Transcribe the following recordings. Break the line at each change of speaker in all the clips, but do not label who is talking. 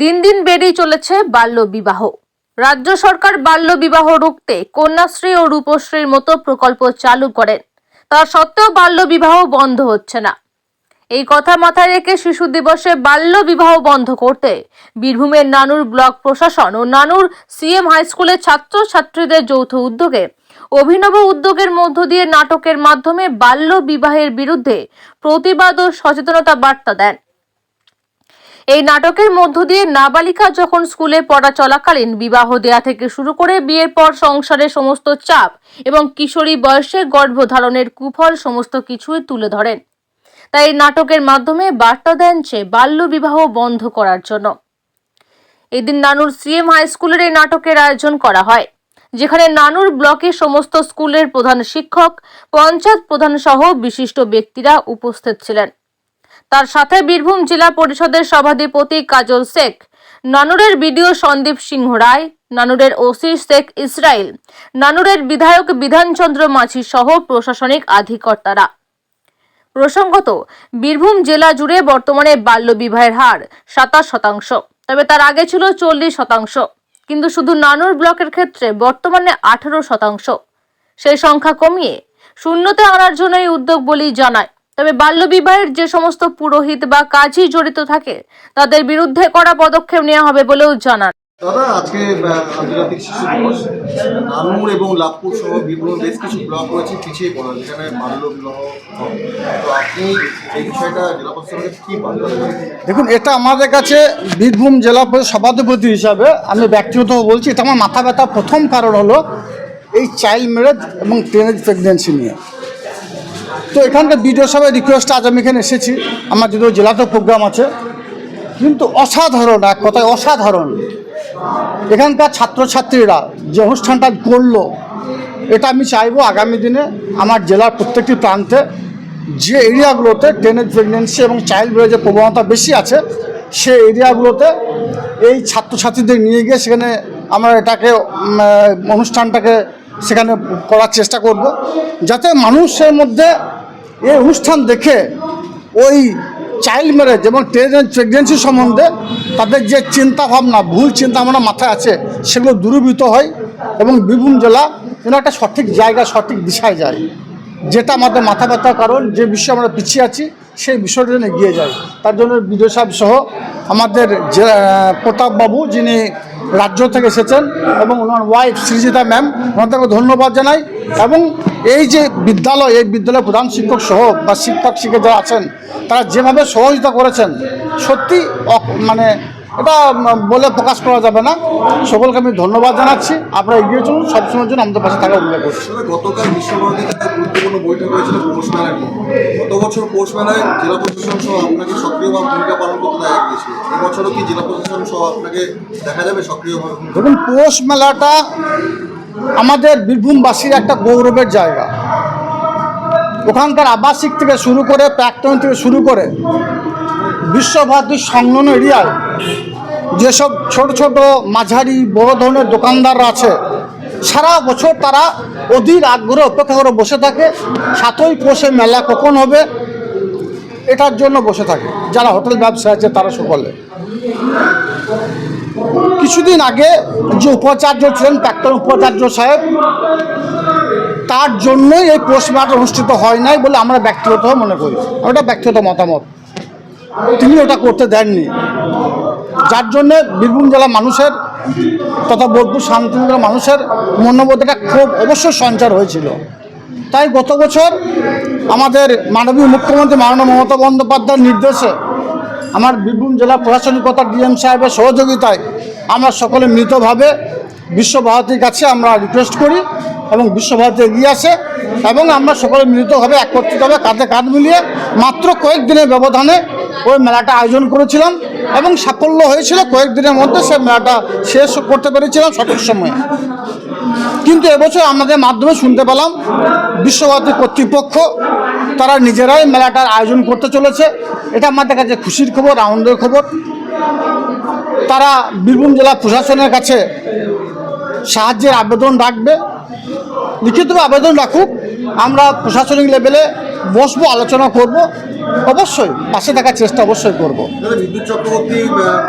দিন দিন বেড়েই চলেছে বাল্য বিবাহ। রাজ্য সরকার বাল্য বিবাহ রুখতে কন্যাশ্রী ও রূপশ্রীর মতো প্রকল্প চালু করেন। তা সত্ত্বেও বাল্য বিবাহ বন্ধ হচ্ছে না। এই কথা মাথায় রেখে শিশু দিবসে বাল্য বিবাহ বন্ধ করতে বীরভূমের নানুর ব্লক প্রশাসন ও নানুর সিএম হাই স্কুলের ছাত্র ছাত্রীদের যৌথ উদ্যোগে অভিনব উদ্যোগের মধ্য দিয়ে নাটকের মাধ্যমে বাল্য বিবাহের বিরুদ্ধে প্রতিবাদ ও সচেতনতা বার্তা দেন। এই নাটকের মধ্য দিয়ে নাবালিকা যখন স্কুলে পড়া চলাকালীন বিবাহ দেয়া থেকে শুরু করে বিয়ের পর সংসারের সমস্ত চাপ এবং কিশোরী বয়সে গর্ভধারণের কুফল সমস্ত কিছুই তুলে ধরেন। তাই এই নাটকের মাধ্যমে বার্তা দেন যে বাল্য বিবাহ বন্ধ করার জন্য। এদিন নানুর সিএম হাই স্কুলের এই নাটকের আয়োজন করা হয়, যেখানে নানুর ব্লকে সমস্ত স্কুলের প্রধান শিক্ষক, পঞ্চায়েত প্রধান সহ বিশিষ্ট ব্যক্তিরা উপস্থিত ছিলেন। তার সাথে বীরভূম জেলা পরিষদের সভাধিপতি কাজল শেখ, নানুরের বিডিও সন্দীপ সিংহ রায়, নানুরের ওসি শেখ ইসরাইল, নানুরের বিধায়ক বিধানচন্দ্র মাঝি সহ প্রশাসনিক আধিকর্তারা। প্রসঙ্গত, বীরভূম জেলা জুড়ে বর্তমানে বাল্য বিবাহের হার সাতাশ শতাংশ, তবে তার আগে ছিল চল্লিশ শতাংশ। কিন্তু শুধু নানুর ব্লকের ক্ষেত্রে বর্তমানে আঠারো শতাংশ। সেই সংখ্যা কমিয়ে শূন্যতে আনার জন্য এই উদ্যোগ বলেই জানায় তবে বাল্যবিবাহের যে সমস্ত পুরোহিত বা কাজী জড়িত থাকে তাদের বিরুদ্ধে কড়া পদক্ষেপ নেওয়া হবে বলেও জানান।
দাদা আজকে আন্তর্জাতিক শিশু দিবস। নানুর এবং লাভপুর সহ বিভিন্ন বেশ কিছু ব্লক রয়েছে পিছিয়ে পড়া যেখানে বাল্য বিবাহ তো আপনি এই বিষয়টা জেলা প্রশাসনকে কি
দেখুন এটা আমাদের কাছে বীরভূম জেলা সভাধিপতি হিসাবে আমি ব্যক্তিগত বলছি এটা আমার মাথা ব্যথা। প্রথম কারণ হলো এই চাইল্ড ম্যারেজ এবং টিনেজ প্রেগনেন্সি নিয়ে। তো এখানকার বিডিও সভায় রিকোয়েস্ট আজ আমি এখানে এসেছি। আমার যদিও জেলাতেও প্রোগ্রাম আছে। কিন্তু অসাধারণ, এক কথায় অসাধারণ। এখানকার ছাত্রছাত্রীরা যে অনুষ্ঠানটা করল, এটা আমি চাইব আগামী দিনে আমার জেলার প্রত্যেকটি প্রান্তে যে এরিয়াগুলোতে টেনেজ প্রেগনেন্সি এবং চাইল্ড ম্যারেজের প্রবণতা বেশি আছে সে এরিয়াগুলোতে এই ছাত্রছাত্রীদের নিয়ে গিয়ে সেখানে আমরা এটাকে অনুষ্ঠানটাকে সেখানে করার চেষ্টা করব। যাতে মানুষের মধ্যে এই অনুষ্ঠান দেখে ওই চাইল্ড ম্যারেজ এবং প্রেগনেন্সি সম্বন্ধে তাদের যে চিন্তা ভাবনা ভুল চিন্তা ভাবনা মাথায় আছে, সেগুলো দূরীভূত হয় এবং বীরভূম জেলা যেন একটা সঠিক জায়গা, সঠিক দিশায় যায়। যেটা আমাদের মাথা ব্যথার কারণ, যে বিষয়ে আমরা পিছিয়ে আছি, সেই বিষয়টা এগিয়ে যায়। তার জন্য বিজয় সাহেব সহ আমাদের প্রতাপবাবু যিনি রাজ্য থেকে এসেছেন এবং ওনার ওয়াইফ সৃজিতা ম্যাম ওনাদেরকে ধন্যবাদ জানাই। এবং এই যে বিদ্যালয়, এই বিদ্যালয়ের প্রধান শিক্ষক সহ বা শিক্ষক শিক্ষিকা যারা আছেন, তারা যেভাবে সহযোগিতা করেছেন, সত্যি মানে এটা বলে প্রকাশ করা যাবে না। সকলকে আমি ধন্যবাদ জানাচ্ছি। আপনারা এগিয়ে চলুন সবসময়ের জন্য আমাদের পাশে থাকার উল্লেখ করছি।
আসলে গতকাল বিশ্বভারতীতে গুরুত্বপূর্ণ বৈঠক হয়েছিল পৌষ মেলার নিয়ে গত বছর পৌষ মেলায় জেলা প্রশাসন সহ আপনাকে সক্রিয়ভাবে ভূমিকা পালন করতে দেখা গিয়েছিল এবছরও কি জেলা প্রশাসন সহ আপনাকে দেখা যাবে সক্রিয়ভাবে
দেখুন পৌষ মেলাটা আমাদের বীরভূমবাসীর একটা গৌরবের জায়গা। ওখানকার আবাসিক থেকে শুরু করে প্রাক্তন থেকে শুরু করে বিশ্বভারতীর সংলগ্ন এরিয়ায় যেসব ছোট ছোট মাঝারি বড় ধরনের দোকানদাররা আছে, সারা বছর তারা অধীর আগ্রহ অপেক্ষা করে বসে থাকে। সাতই পৌষে মেলা কখন হবে এটার জন্য বসে থাকে। যারা হোটেল ব্যবসা আছে তারা সকলে। কিছুদিন আগে যে উপাচার্য ছিলেন প্রাক্তন উপাচার্য সাহেব, তার জন্যই এই পোস্টমার্ট অনুষ্ঠিত হয় নাই বলে আমরা ব্যক্তিগতভাবে মনে করি। ওটা ব্যক্তিগত মতামত? তিনি ওটা করতে দেননি। যার জন্য বীরভূম জেলা মানুষের তথা বোলপুর শান্তিনগর মানুষের মনোবোধ একটা ক্ষোভ অবশ্যই সঞ্চার হয়েছিল। তাই গত বছর আমাদের মাননীয় মুখ্যমন্ত্রী মাননীয় মমতা বন্দ্যোপাধ্যায়ের নির্দেশে আমার বীরভূম জেলা প্রশাসনিকতা ডিএম সাহেবের সহযোগিতায় আমরা সকলে মৃতভাবে বিশ্বভারতীর কাছে আমরা রিকোয়েস্ট করি এবং বিশ্বভারতী এগিয়ে আসে এবং আমরা সকলে মিলিতভাবে, একত্রিতভাবে কাঁধে কাঁধ মিলিয়ে মাত্র কয়েকদিনের ব্যবধানে ওই মেলাটা আয়োজন করেছিলাম এবং সাফল্য হয়েছিল। কয়েকদিনের মধ্যে সে মেলাটা শেষ করতে পেরেছিলাম সঠিক সময়ে। কিন্তু এবছর আমাদের মাধ্যমে শুনতে পেলাম, বিশ্বভারতী কর্তৃপক্ষ তারা নিজেরাই মেলাটার আয়োজন করতে চলেছে। এটা আমাদের কাছে খুশির খবর, আনন্দের খবর। তারা বীরভূম জেলা প্রশাসনের কাছে সাহায্যের আবেদন রাখবে। লিখিত আবেদন রাখুক। আমরা প্রশাসনিক লেভেলে বসবো আলোচনা করব। অবশ্যই পাশে থাকার চেষ্টা অবশ্যই করব।
দাদা বিদ্যুৎ চক্রবর্তী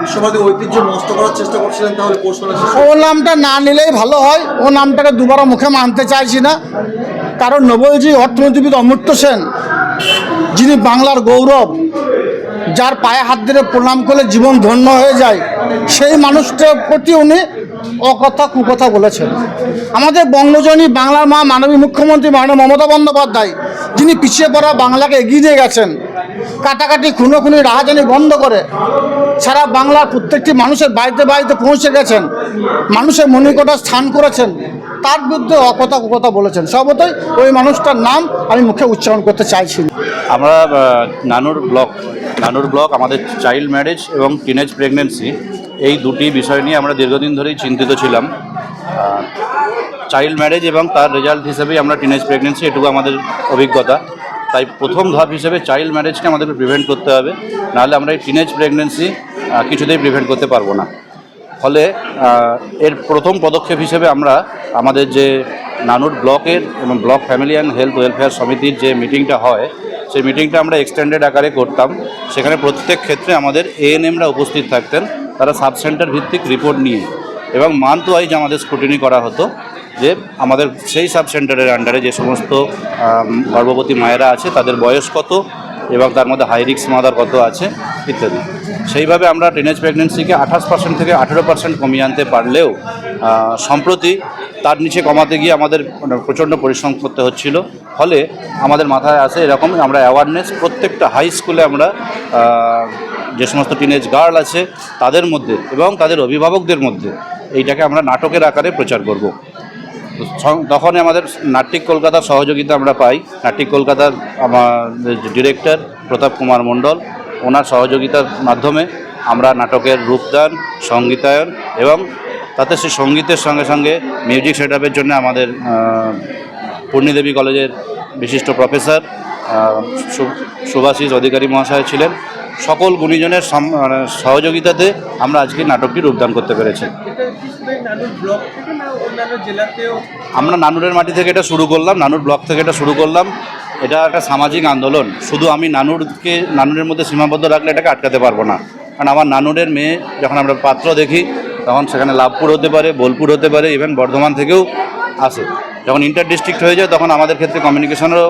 বিশ্বভারতী ঐতিহ্য নষ্ট করার চেষ্টা করছিলেন তাহলে
ও নামটা না নিলেই ভালো হয়। ও নামটাকে দুবারও মুখে মানতে চাইছি না। কারণ নোবেলজি অর্থনীতিবিদ অমর্ত্য সেন যিনি বাংলার গৌরব যার পায়ে হাত ধরে প্রণাম করলে জীবন ধন্য হয়ে যায় সেই মানুষটার প্রতি উনি অকথা কুকথা বলেছেন। আমাদের বঙ্গজনী বাংলার মা মাননীয় মুখ্যমন্ত্রী মাননীয় মমতা বন্দ্যোপাধ্যায়, যিনি পিছিয়ে পড়া বাংলাকে এগিয়ে দিয়ে গেছেন, কাটাকাটি খুনোখুনি রাহাজানি বন্ধ করে সারা বাংলার প্রত্যেকটি মানুষের বাড়িতে বাড়িতে পৌঁছে গেছেন, মানুষের মনিকটা স্থান করেছেন, তার বিরুদ্ধে অকথা কুকথা বলেছেন। সর্বতই ওই মানুষটার নাম আমি মুখে উচ্চারণ করতে চাইছি
আমরা নানুর ব্লক নানুর ব্লক, আমাদের চাইল্ড ম্যারেজ এবং টিনেজ প্রেগনেন্সি এই দুটি বিষয় নিয়ে আমরা দীর্ঘদিন ধরেই চিন্তিত ছিলাম। চাইল্ড ম্যারেজ এবং তার রেজাল্ট হিসেবেই আমরা টিনেজ প্রেগনেন্সি এটুকু আমাদের অভিজ্ঞতা। তাই প্রথম ধাপ হিসেবে চাইল্ড ম্যারেজকে আমাদেরকে প্রিভেন্ট করতে হবে। নাহলে আমরা এই টিনেজ প্রেগনেন্সি কিছুতেই প্রিভেন্ট করতে পারব না। ফলে এর প্রথম পদক্ষেপ হিসেবে আমরা আমাদের যে নানুর ব্লকের এবং block family and health welfare সমিতির যে মিটিংটা হয়, সেই মিটিংটা আমরা এক্সটেন্ডেড আকারে করতাম। সেখানে প্রত্যেক ক্ষেত্রে আমাদের এএনএমরা উপস্থিত থাকতেন। তারা সাব সেন্টার ভিত্তিক রিপোর্ট নিয়ে। এবং মান্থ ওয়াইজ আমাদের স্ক্রুটিনি করা হতো যে আমাদের সেই সাব সেন্টারের আন্ডারে যে সমস্ত গর্ভবতী মায়েরা আছে, তাদের বয়স কত এবং তার মধ্যে হাই রিক্স মাদার কত আছে, ইত্যাদি। সেইভাবে আমরা টিনেজ প্রেগনেন্সিকে আঠাশ পার্সেন্ট থেকে আঠেরো পার্সেন্ট কমিয়ে আনতে পারলেও সম্প্রতি তার নিচে কমাতে গিয়ে আমাদের মানে প্রচণ্ড পরিশ্রম করতে হচ্ছিল। ফলে আমাদের মাথায় আসে এরকম আমরা অ্যাওয়ারনেস প্রত্যেকটা হাই স্কুলে আমরা যে সমস্ত টিনেজ গার্ল আছে, তাদের মধ্যে এবং তাদের অভিভাবকদের মধ্যে এইটাকে আমরা নাটকের আকারে প্রচার করব। তো স- তখনই আমাদের নাট্যিক কলকাতার সহযোগিতা আমরা পাই। নাট্যিক কলকাতার আমাদের ডিরেক্টর প্রতাপ কুমার মণ্ডল, ওনার সহযোগিতার মাধ্যমে আমরা নাটকের রূপদান, সঙ্গীতায়ন এবং তাতে সেই সঙ্গীতের সঙ্গে সঙ্গে মিউজিক সেট জন্য আমাদের পূর্ণিদেবী কলেজের বিশিষ্ট প্রফেসর সু- সুভাষিস অধিকারী মহাশয় ছিলেন। সকল গুণীজনের মানে সহযোগিতাতে আমরা আজকে নাটকটি রূপদান করতে পেরেছি। আমরা নানুরের মাটি থেকে এটা শুরু করলাম নানুর ব্লক থেকে এটা শুরু করলাম। এটা একটা সামাজিক আন্দোলন। শুধু আমি নানুরকে নানুরের মধ্যে সীমাবদ্ধ রাখলে এটাকে আটকাতে পারব না। কারণ আমার নানুরের মেয়ে যখন আমরা পাত্র দেখি তখন সেখানে লাভপুর হতে পারে বোলপুর হতে পারে ইভেন বর্ধমান থেকেও আসে। যখন ইন্টার ডিস্ট্রিক্ট হয়ে যায় তখন আমাদের ক্ষেত্রে কমিউনিকেশনেরও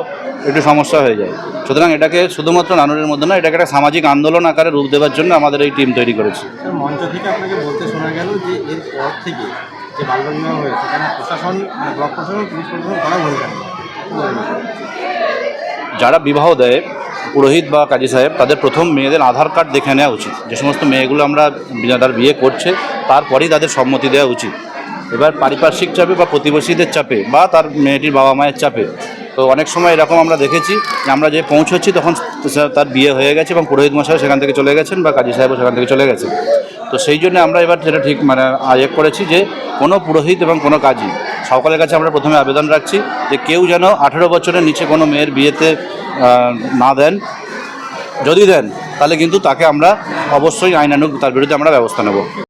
একটু সমস্যা হয়ে যায় সুতরাং এটাকে শুধুমাত্র নানুরের মধ্যে না এটাকে একটা সামাজিক আন্দোলন আকারে রূপ দেওয়ার জন্য আমাদের এই টিম তৈরি করেছে
মঞ্চ থেকে আপনাকে বলতে শোনা গেল যে এর পর থেকে যে বাল্যবিবাহ হয়েছে সেখানে প্রশাসন মানে ব্লক প্রশাসন পুলিশ প্রশাসন করা ভূমিকা নেবে। কি বলবেন?
যারা বিবাহ দেয় পুরোহিত বা কাজী সাহেব তাদের প্রথম মেয়েদের আধার কার্ড দেখে নেওয়া উচিত যে সমস্ত মেয়েগুলো আমরা তার বিয়ে করছে তারপরেই তাদের সম্মতি দেওয়া উচিত এবার পারিপার্শ্বিক চাপে বা প্রতিবেশীদের চাপে বা তার মেয়েটির বাবা মায়ের চাপে, তো অনেক সময় এরকম আমরা দেখেছি যে আমরা যে পৌঁছচ্ছি তখন তার বিয়ে হয়ে গেছে এবং পুরোহিত মশাই সেখান থেকে চলে গেছেন বা কাজী সাহেবও সেখান থেকে চলে গেছে। তো সেই জন্য আমরা এবার যেটা ঠিক মানে আয়োগ করেছি যে কোনো পুরোহিত এবং কোনো কাজী সকলের কাছে আমরা প্রথমে আবেদন রাখছি যে কেউ যেন আঠেরো বছরের নিচে কোনো মেয়ের বিয়েতে না দেন। যদি দেন, তাহলে কিন্তু তাকে আমরা অবশ্যই আইনানুগ তার বিরুদ্ধে আমরা ব্যবস্থা নেব।